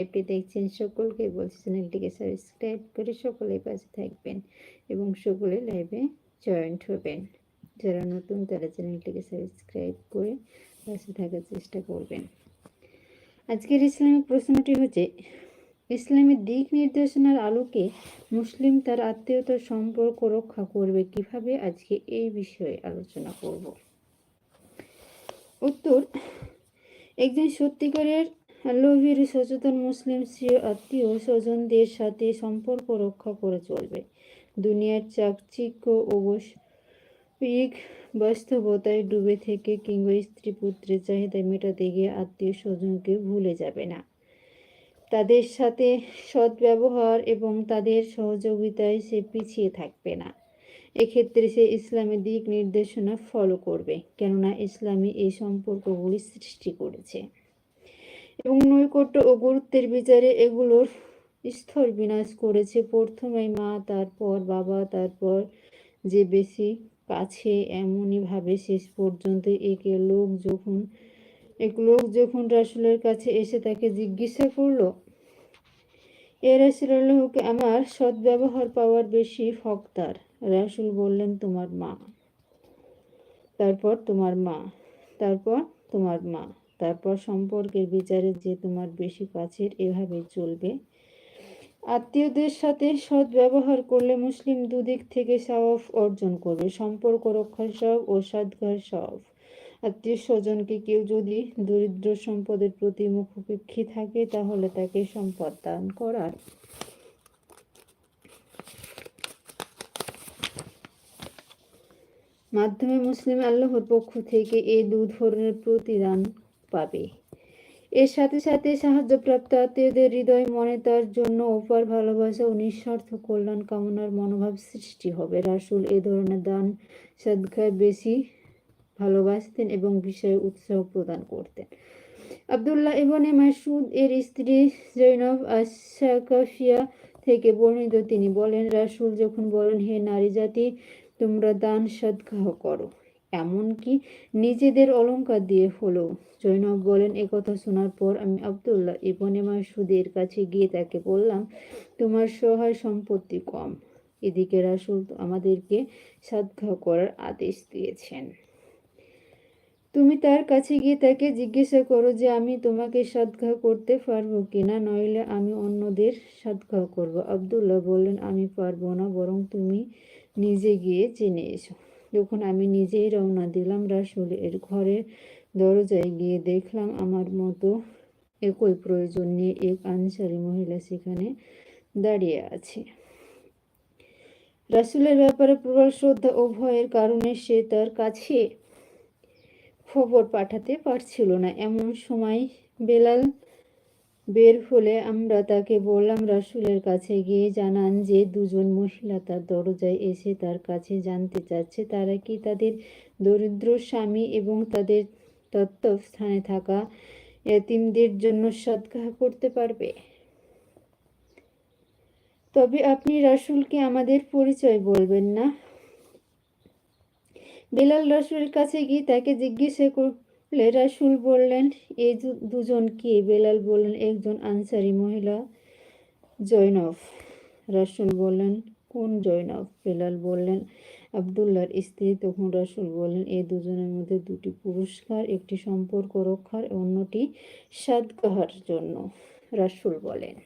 লাইভটি দেখছেন সকলকে বলছি চ্যানেলটিকে সাবস্ক্রাইব করে সকলে পাশে থাকবেন এবং সকলে লাইভে জয়েন্ট হবেন। যারা নতুন, তারা চ্যানেলটিকে সাবস্ক্রাইব করে পাশে থাকার চেষ্টা করবেন। আজকের ইসলামিক প্রশ্নটি হচ্ছে, ইসলামের দিক নির্দেশনার আলোকে মুসলিম তার আত্মীয়তার সম্পর্ক রক্ষা করবে কীভাবে? আজকে এই বিষয়ে আলোচনা করব। উত্তর, একজন সত্যিকারের আল্লাহভীর সচেতন মুসলিম আত্মীয় স্বজনদের সাথে সম্পর্ক রক্ষা করে চলবে। দুনিয়ার চাকচিক্য বৈশ্বিক বাস্তবতায় ডুবে থেকে কিংবা স্ত্রী পুত্রের চাহিদা মেটাতে গিয়ে আত্মীয় স্বজনকে ভুলে যাবে না। তাদের সাথে সদ্ব্যবহার এবং তাদের সহযোগিতায় সে পিছিয়ে থাকবে না। এক্ষেত্রে সে ইসলামের দিক নির্দেশনা ফলো করবে, কেননা ইসলামী এই সম্পর্কগুলি সৃষ্টি করেছে। এবং নৈকট্য ও গুরুত্বের বিচারে এগুলোর স্তর বিনাশ করেছে। প্রথমে মা, তারপর বাবা, তারপর যে বেশি কাছে, এমনইভাবে শেষ পর্যন্ত একে লোক যখন, এক লোক যখন রাসুলের কাছে এসে তাকে জিজ্ঞাসা করল, এ রাসুল্লাহকে আমার সদ্ব্যবহার পাওয়ার বেশি ফক্তার রাসুল বললেন, তোমার মা। তারপর, তোমার মা। তারপর, তোমার মা। তারপর সম্পর্কের বিচারে যে তোমার বেশি কাছের, এভাবে চলবে। আত্মীয়দের সাথে সৎ ব্যবহার করলে মুসলিম দুদিক থেকে সওয়াব অর্জন করবে। সম্পর্ক রক্ষার সব ও সাদগার সব আত্মীয় স্বজনকে কেউ যদি দরিদ্র সম্পদের প্রতি মুখোপেক্ষী থাকে, তাহলে তাকে সম্পদ দান করার। মাধ্যমে মুসলিম আল্লাহর পক্ষ থেকে এই দু ধরনের প্রতিদান পাবে। এর সাথে সাথে সাহায্যপ্রাপ্ত আত্মীয়দের হৃদয় মনে তার জন্য অপার ভালোবাসা ও নিঃস্বার্থ কল্যাণ কামনার মনোভাব সৃষ্টি হবে। রাসুল এ ধরনের দান সদকায় বেশি ভালোবাসতেন এবং বিষয়ে উৎসাহ প্রদান করতেন। আবদুল্লাহ ইবনে মাসুদ এর স্ত্রী জৈনব আশাকাফিয়া থেকে বর্ণিত তিনি বলেন, রাসুল যখন বলেন, হে নারী জাতি, তোমরা দান সদ্গাহ করো। এমনকি নিজেদের অলঙ্কার দিয়ে হলো। জৈনব বলেন কথা শোনার পর আমি আবদুল্লাহ ইবনে মাসুদের কাছে গিয়ে তাকে বললাম, তোমার সহায় সম্পত্তি কম। এদিকে রাসুল আমাদেরকে সদ্গাহ করার আদেশ দিয়েছেন। তুমি তার কাছে গিয়ে তাকে জিজ্ঞাসা করো যে আমি তোমাকে সদ্গাহ করতে পারব কিনা, নইলে আমি অন্যদের সদ্গাহ করব। আবদুল্লাহ বললেন, আমি পারব না, বরং তুমি নিজে গিয়ে জেনে এসো। যখন আমি নিজেই রওনা দিলাম রাসুল এর ঘরে দরজায় গিয়ে দেখলাম আমার মতো একই প্রয়োজন নিয়ে এক আনসারি মহিলা সেখানে দাঁড়িয়ে আছে। রাসুলের ব্যাপারে প্রবল শ্রদ্ধা ও ভয়ের কারণে সে তার কাছে খবর পাঠাতে পারছিল না। এমন সময় বেলাল বের হলে আমরা তাকে বললাম, রাসুলের কাছে গিয়ে জানান যে দুজন মহিলা তার দরজায় এসে তার কাছে জানতে চাচ্ছে। তারা কি তাদের দরিদ্র স্বামী এবং তাদের তত্ত্বস্থানে থাকা এতিমদের জন্য সৎকাহ করতে পারবে? তবে আপনি রাসুলকে আমাদের পরিচয় বলবেন না। বেলাল রাসুলের কাছে গিয়ে তাকে জিজ্ঞাসা করলে রাসুল বললেন এই দুজন কে? বেলাল বললেন, একজন আনসারি মহিলা জৈনব রাসুল বললেন, কোন জৈনব বেলাল বললেন আবদুল্লার স্ত্রী। তখন রাসুল বললেন এই দুজনের মধ্যে দুটি পুরস্কার, একটি সম্পর্ক রক্ষার, অন্যটি সাদগাহার জন্য। রাসুল বলেন।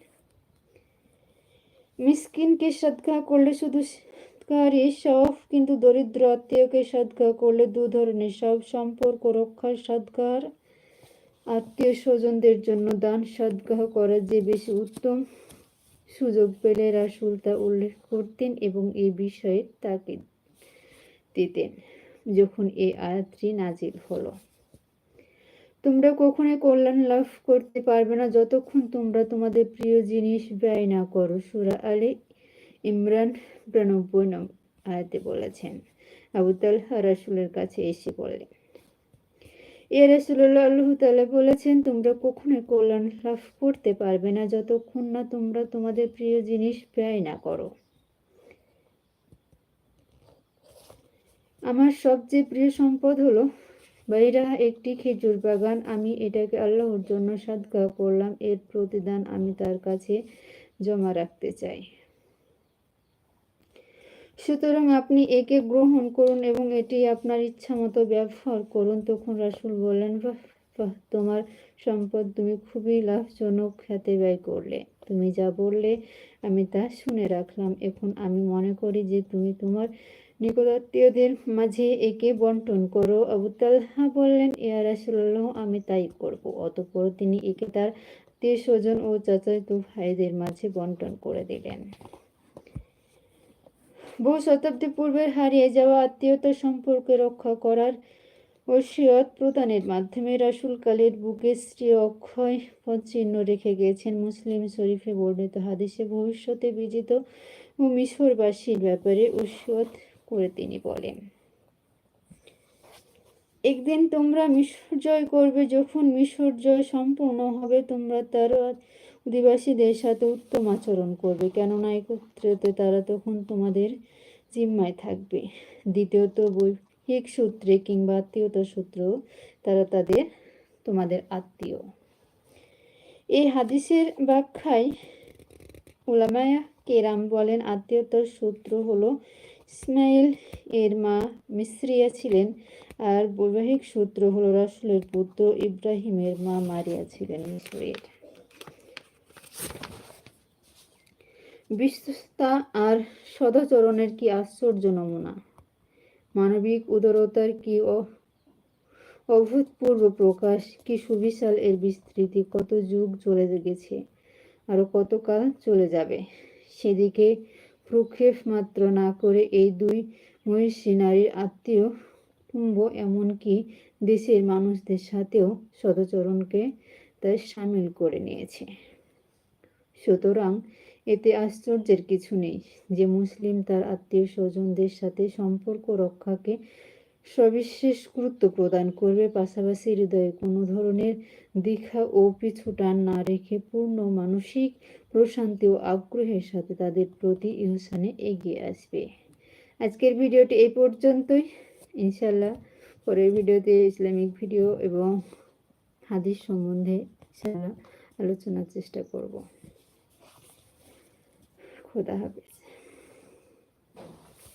মিসকিনকে সদকা করলে শুধু সৎকারই সব, কিন্তু দরিদ্র আত্মীয়কে সদকা করলে দু ধরনের সব সম্পর্ক রক্ষার সদকার আত্মীয় স্বজনদের জন্য দান সদগাহ করার যে বেশি উত্তম সুযোগ পেলে রাসুল তা উল্লেখ করতেন এবং এই বিষয়ে তাকে দিতেন যখন এই আয়াতটি নাজিল হলো। তোমরা কখনোই কল্যাণ লাভ করতে পারবে না যতক্ষণ তোমরা তোমাদের প্রিয় জিনিস ব্যয় না করো। সুরা আলী ইমরান বিরানব্বই নম আয়াতে বলেছেন। আবু তালহা রাসুলের কাছে এসে বললেন, এ রাসুল্লাহ আল্লাহ তালা বলেছেন, তোমরা কখনোই কল্যাণ লাভ করতে পারবে না যতক্ষণ না তোমরা তোমাদের প্রিয় জিনিস ব্যয় না করো। আমার সবচেয়ে প্রিয় সম্পদ হলো বাইরা একটি খেজুর বাগান। আমি এটাকে আল্লাহর জন্য সাদকা করলাম। এর প্রতিদান আমি তার কাছে জমা রাখতে চাই। সুতরাং আপনি একে গ্রহণ করুন এবং এটি আপনার ইচ্ছা মতো ব্যবহার করুন। তখন রাসুল বললেন "বাহ, তোমার সম্পদ তুমি খুবই লাভজনক খাতে ব্যয় করলে। তুমি যা বললে আমি তা শুনে রাখলাম। এখন আমি মনে করি যে তুমি তোমার নিকটাত্মীয়দের মাঝে একে বন্টন করো। আবু তালহা বললেন ইয়া রাসূলুল্লাহ আমি তাই করব। অতঃপর তিনি একে তার আত্মীয় স্বজন ও চাচাতো ভাইদের মাঝে বন্টন করে দিলেন। বহু শতাব্দী পূর্বের হারিয়ে যাওয়া আত্মীয়তা সম্পর্কে রক্ষা করার ওসিয়ত প্রদানের মাধ্যমে রাসুল কালের বুকে শ্রী অক্ষয় পদ চিহ্ন রেখে গিয়েছেন। মুসলিম শরীফে বর্ণিত হাদিসে ভবিষ্যতে বিজিত ও মিশরবাসীর ব্যাপারে ওসিয়ত করে তিনি বলেন, একদিন তোমরা মিশর জয় করবে। যখন মিশর জয় সম্পূর্ণ হবে, তোমরা তার অধিবাসীদের সাথে উত্তম আচরণ করবে। কেননা, একত্রিত তারা তখন তোমাদের জিম্মায় থাকবে। দ্বিতীয়ত, বৈহিক সূত্রে কিংবা আত্মীয়তা সূত্র তারা তাদের, তোমাদের আত্মীয়। এই হাদিসের ব্যাখ্যায় উলামায়া কেরাম বলেন, আত্মীয়তার সূত্র হলো ইসমাইল এর মা মিসরিয়া ছিলেন আর বৈবাহিক সূত্র হলো রাসুলের পুত্র ইব্রাহিমের মা মারিয়া ছিলেন মিশরের বিশ্বস্তা আর সদাচরণের কি আশ্চর্য নমুনা? মানবিক উদারতার কি অভূতপূর্ব প্রকাশ? কি সুবিশাল এর বিস্তৃতি? কত যুগ চলে গেছে আরও কতকাল চলে যাবে? সেদিকে প্রক্ষেপ মাত্র না করে এই দুই মহিষী নারীর আত্মীয় কুম্ভ এমনকি দেশের মানুষদের সাথেও সদাচরণকে তাই সামিল করে নিয়েছে। সুতরাং এতে আশ্চর্যের কিছু নেই যে মুসলিম তার আত্মীয় স্বজনদের সাথে সম্পর্ক রক্ষাকে সবিশেষ গুরুত্ব প্রদান করবে। পাশাপাশি হৃদয়ে কোনো ধরনের দীক্ষা ও পিছুটান না রেখে পূর্ণ মানসিক প্রশান্তি ও আগ্রহের সাথে তাদের প্রতি ইহসানে এগিয়ে আসবে। আজকের ভিডিওটি এই পর্যন্তই। ইনশাল্লাহ পরের ভিডিওতে ইসলামিক ভিডিও এবং হাদিস সম্বন্ধে আলোচনার চেষ্টা করব। খোদা হাফেজ।